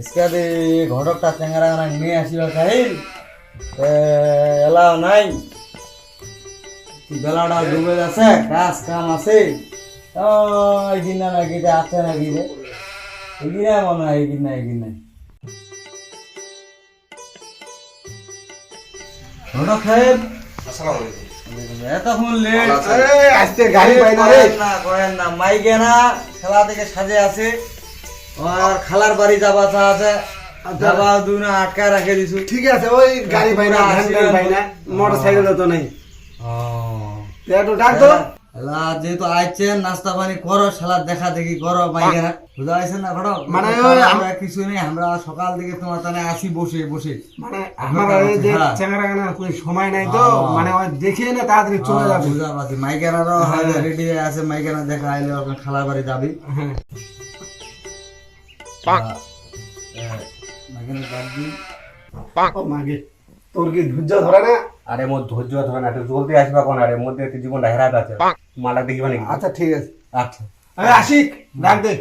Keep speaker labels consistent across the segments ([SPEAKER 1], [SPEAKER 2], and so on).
[SPEAKER 1] ইসকাদি ঘটকটা চেঙ্গারা গানা নিয়ে আসিবা কাহিল এলাও নাই। বেলাটা ডুবে যাচ্ছে কাজ কাম আছে। এগিন না নাকি আছে নাকি রে এগিন মনে হয় এগিন না এগিন নাই। ঘটক সাহেব। এতক্ষণ লেট
[SPEAKER 2] আজকে গাড়ি পাই না রে।
[SPEAKER 1] করেন না করেন না। মাইকে না খেলা থেকে সাজে আছে। আর খালার বাড়ি যাবা চা আছে যাবা দুই না আটকা রাখে দিছু।
[SPEAKER 2] ঠিক আছে ওই গাড়ি পাই না ভ্যান পাই না মোটর সাইকেল তো নেই। একটু ডাক তো।
[SPEAKER 1] যেহেতু আইছেন নাস্তা পানি করো শালা দেখা দেখি করো মাইকে বুঝা পাইছেন না ঘটক
[SPEAKER 2] মানে
[SPEAKER 1] আমরা কিছু নেই আমরা সকাল থেকে তোমার তানে আসি বসে বসে।
[SPEAKER 2] মানে আমার এই যে
[SPEAKER 1] হ্যাঁ।
[SPEAKER 2] কোনো সময় নাই তো
[SPEAKER 1] হ্যাঁ।
[SPEAKER 2] মানে ওই দেখে না তাড়াতাড়ি চলে যাবে।
[SPEAKER 1] বুঝা পাচ্ছি। রেডি হয়ে। আছে মাইকেনা দেখা আইলে খালার বাড়ি যাবি।
[SPEAKER 2] মাগে তোর কি ধৈর্য ধরে না
[SPEAKER 3] আরে মোর ধৈর্য ধরে না একটু জলদি আসবা কোন? আরে মধ্যে একটু জীবনটা হেরাত আছে। মালা দেখিবা নাকি?
[SPEAKER 2] আচ্ছা ঠিক আছে।
[SPEAKER 1] আচ্ছা।
[SPEAKER 2] আরে আশিক ডাক দে।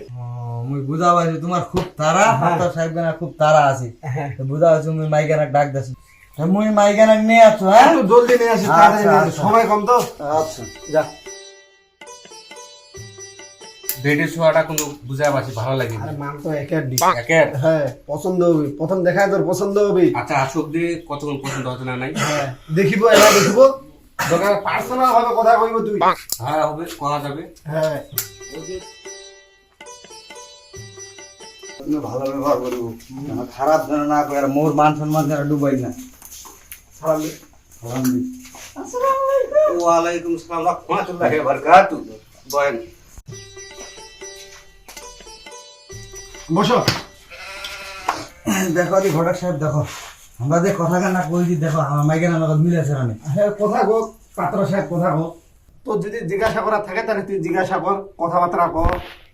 [SPEAKER 1] মুই বুঝা পাইছি তোমার খুব তারা হাতার সাহেব গানা খুব তারা আছে।
[SPEAKER 2] হ্যাঁ।
[SPEAKER 1] তো বুঝা পাইছি মুই মাইকেনা ডাক দেছি। মুই মাইকেনা নিয়ে আছো হ্যাঁ?
[SPEAKER 2] জলদি নিয়ে আসিস
[SPEAKER 1] আচ্ছা। আচ্ছা।
[SPEAKER 2] সময় কম তো?
[SPEAKER 1] আচ্ছা।
[SPEAKER 2] যা।
[SPEAKER 3] বেডের শোয়াটা কিন্তু বুঝাই পারছি ভালো লাগে
[SPEAKER 2] আরে মান তো একের ডি
[SPEAKER 3] একের?
[SPEAKER 2] হ্যাঁ পছন্দ হবে। প্রথম দেখায় তোর পছন্দ হবে।
[SPEAKER 3] আচ্ছা আসুক দিয়ে কতক্ষণ পছন্দ হচ্ছে না নাই?
[SPEAKER 2] হ্যাঁ দেখিব এবার দেখিব। দোকানে পার্সোনাল ভাবে কথা কইব তুই।
[SPEAKER 3] হ্যাঁ হবে করা যাবে।
[SPEAKER 2] হ্যাঁ।
[SPEAKER 1] ভালো ব্যবহার করব। খারাপ যেন না করে আর মোর মান সম্মান যেন ডুবাই না।
[SPEAKER 2] সালাম।
[SPEAKER 1] সালাম।
[SPEAKER 3] ওয়ালাইকুম সালাম। রহমাতুল্লাহি ওয়া বারাকাতু বয়েন।
[SPEAKER 2] বসো।
[SPEAKER 1] দেখো দি ঘটক সাহেব দেখো। আমরা যে কথা কান্না কইছি দেখো আমার মাইকেনার লগত মিলে আছে মানে
[SPEAKER 2] কথা কো পাত্র সাহেব কথা কো তোর যদি জিজ্ঞাসা করার থাকে তাহলে তুই জিজ্ঞাসা কর কথাবার্তা কর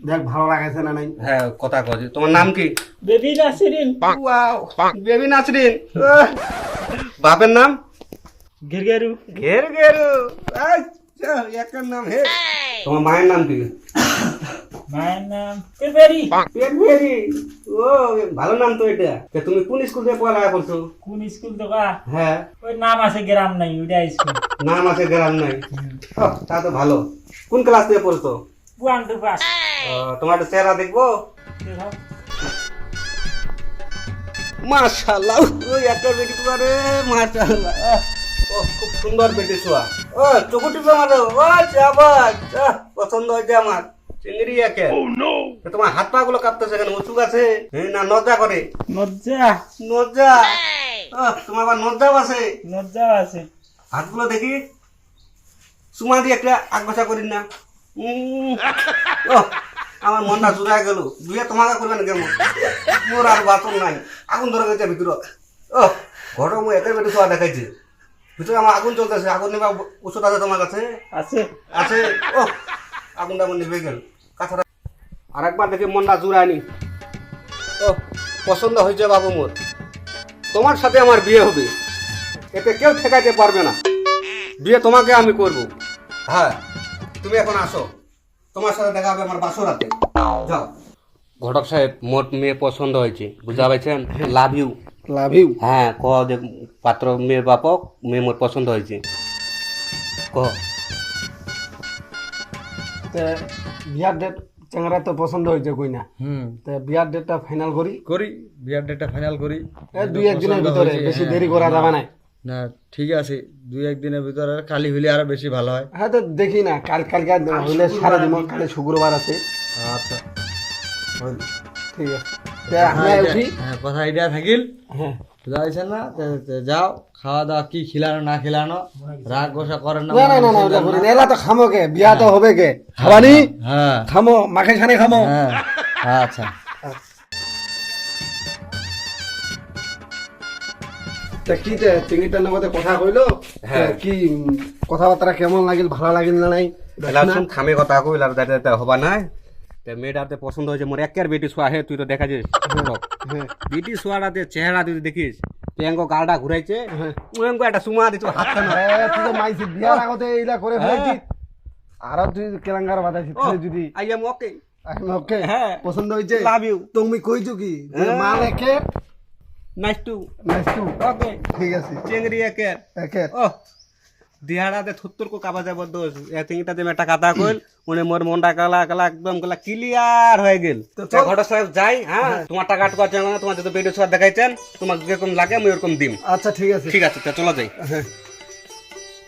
[SPEAKER 2] দেখ ভালো লাগাছে না নাই?
[SPEAKER 3] হ্যাঁ কথা কজি তোমার নাম কি?
[SPEAKER 4] Baby Nasirin.
[SPEAKER 3] Wow baby Nasrin. বাপের নাম?
[SPEAKER 4] গেরগেরু
[SPEAKER 3] ঘের ঘেরু আচ্ছা একার নাম হে। তোমার মায়ের নাম কি?
[SPEAKER 4] মায়ের নাম
[SPEAKER 3] ও ভালো নাম তো এটা। তা তুমি কোন স্কুল থেকে পড়ালেখা করছ?
[SPEAKER 4] কোন স্কুল তো
[SPEAKER 3] হ্যাঁ।
[SPEAKER 4] ওই নাম আছে গ্রাম নাই ওইটা স্কুল
[SPEAKER 3] নাম আছে গ্রাম নাই। তা তো ভালো। কোন ক্লাস থেকে পড়ছো?
[SPEAKER 4] ওয়ান টু পাস
[SPEAKER 3] তোমার চেহারা দেখব। মাশাআল্লাহ ওই একটা বেটি তোমার মাশাআল্লাহ। ও খুব সুন্দর বেটি ছোয়া। ও চকুটি আমার ও আহ, পছন্দ হয়েছে আমার। চিংড়ি একে। তা তোমার হাত পা গুলো কাঁপতেছে কেন? উঁচু আছে হ্যাঁ, না নজা করে।
[SPEAKER 4] নজ্জা।
[SPEAKER 3] নজা আহ, তোমার আবার নজাও আছে।
[SPEAKER 4] নজ্জা আছে।
[SPEAKER 3] হাতগুলো দেখি। সুমা দিয়ে একটা আগবসা করিস না। আমার মনটা জুড়ায় গেল। দুয়ে তোমাকে করবেন কেমন? মোর আর বাতন নাই। আগুন ধরে গেছে ভিতর ও ঘর মু একের বেটে ছোয়া দেখাইছে। ভিতরে আমার আগুন চলতেছে আগুন নেবা ওষুধ আছে তোমার কাছে?
[SPEAKER 4] আছে।
[SPEAKER 3] আছে? ও আগুনটা আমার নিভে গেল। কাছাটা আর একবার দেখে মনটা জুড়ায়নি। ও পছন্দ হয়েছে বাবু মোর। তোমার সাথে আমার বিয়ে হবে। এতে কেউ ঠেকাইতে পারবে না। বিয়ে তোমাকে আমি করব। হ্যাঁ তুমি এখন আসো। তোমার সাথে দেখা হবে আমার বাসরাতে যাও। ঘটক সাহেব মোট মেয়ে পছন্দ হয়েছে। বুঝা পাইছেন লাভ ইউ
[SPEAKER 2] লাভ ইউ
[SPEAKER 3] হ্যাঁ ক যে পাত্র মেয়ের বাপক মেয়ে মোর পছন্দ হয়েছে। কহ
[SPEAKER 2] তে বিয়ার ডেট চেঙ্গারা তো পছন্দ হয়েছে কই না
[SPEAKER 1] হুম।
[SPEAKER 2] তে বিয়ার ডেটটা ফাইনাল করি।
[SPEAKER 1] করি বিয়ার ডেটটা ফাইনাল করি।
[SPEAKER 2] এই দুই একদিনের ভিতরে বেশি
[SPEAKER 1] হ্যাঁ,
[SPEAKER 2] দেরি করা যাবে না।
[SPEAKER 1] না ঠিক আছে দুই একদিনের ভিতরে কালি হইলে আরও বেশি ভালো হয়।
[SPEAKER 2] হ্যাঁ তো দেখি না কাল কালকে হইলে সারা দিন কালে শুক্রবার আছে।
[SPEAKER 1] আচ্ছা।
[SPEAKER 2] ঠিক আছে।
[SPEAKER 1] কথা আইডিয়া থাকিল।
[SPEAKER 2] হ্যাঁ।
[SPEAKER 1] না তে- তে যাও খাওয়া দাওয়া কি খিলানো না খিলানো রাগ গোসা করেন না
[SPEAKER 2] না না না না করি এলা তো খামো কে বিয়া তো হবে কে খাবানি?
[SPEAKER 1] হ্যাঁ।
[SPEAKER 2] খামো মাখে খানে খামো।
[SPEAKER 1] হ্যাঁ। আচ্ছা।
[SPEAKER 2] তা কি তে চিংড়িটার নামতে কথা কইলো?
[SPEAKER 3] হ্যাঁ।
[SPEAKER 2] কি কথাবার্তা কেমন লাগিল ভালো লাগিল না নাই?
[SPEAKER 3] খামে কথা কইল আর হবা নাই? তে মেয়েটাতে পছন্দ হয়েছে মোর একের বেটি সোয়া হে তুই তো দেখা যাস
[SPEAKER 2] হ্যাঁ।
[SPEAKER 3] বেটি সোয়াটাতে চেহারা তুই দেখিস টেঙ্গো গালটা ঘুরাইছে
[SPEAKER 2] হ্যাঁ।
[SPEAKER 3] একটা সুমা দিত
[SPEAKER 2] এ, তুই তো মাইছি বিয়ার আগতে এইলা করে ফেলেছি। আর তুই কেলাঙ্গার বাতাইছি
[SPEAKER 3] ও
[SPEAKER 2] তাহলে যদি
[SPEAKER 3] আই এম ওকে
[SPEAKER 2] ওকে
[SPEAKER 3] হ্যাঁ।
[SPEAKER 2] পছন্দ হয়েছে?
[SPEAKER 3] লাভ ইউ
[SPEAKER 2] তুমি কইছো কি?
[SPEAKER 3] হ্যাঁ।
[SPEAKER 2] মাল
[SPEAKER 3] nice to
[SPEAKER 2] nice to
[SPEAKER 3] okay
[SPEAKER 2] ঠিক আছে।
[SPEAKER 3] চেংড়ি একে
[SPEAKER 2] একে
[SPEAKER 3] ও। দিহাড়াতে থুত্তর কো কাবা যাব দোষ। এতিংটা দেমে একটা কথা কইল উনি মোর মনটা কালা কালা একদম কালা ক্লিয়ার হয়ে গেল।
[SPEAKER 2] তো
[SPEAKER 3] ঘটক সাহেব যাই হ্যাঁ তোমার টাকা আটকা আছে তোমার যদি ভিডিও সব দেখাইছেন তোমাকে যেরকম লাগে আমি ওরকম দিম।
[SPEAKER 2] আচ্ছা ঠিক আছে।
[SPEAKER 3] ঠিক আছে চলো যাই।
[SPEAKER 2] হ্যাঁ।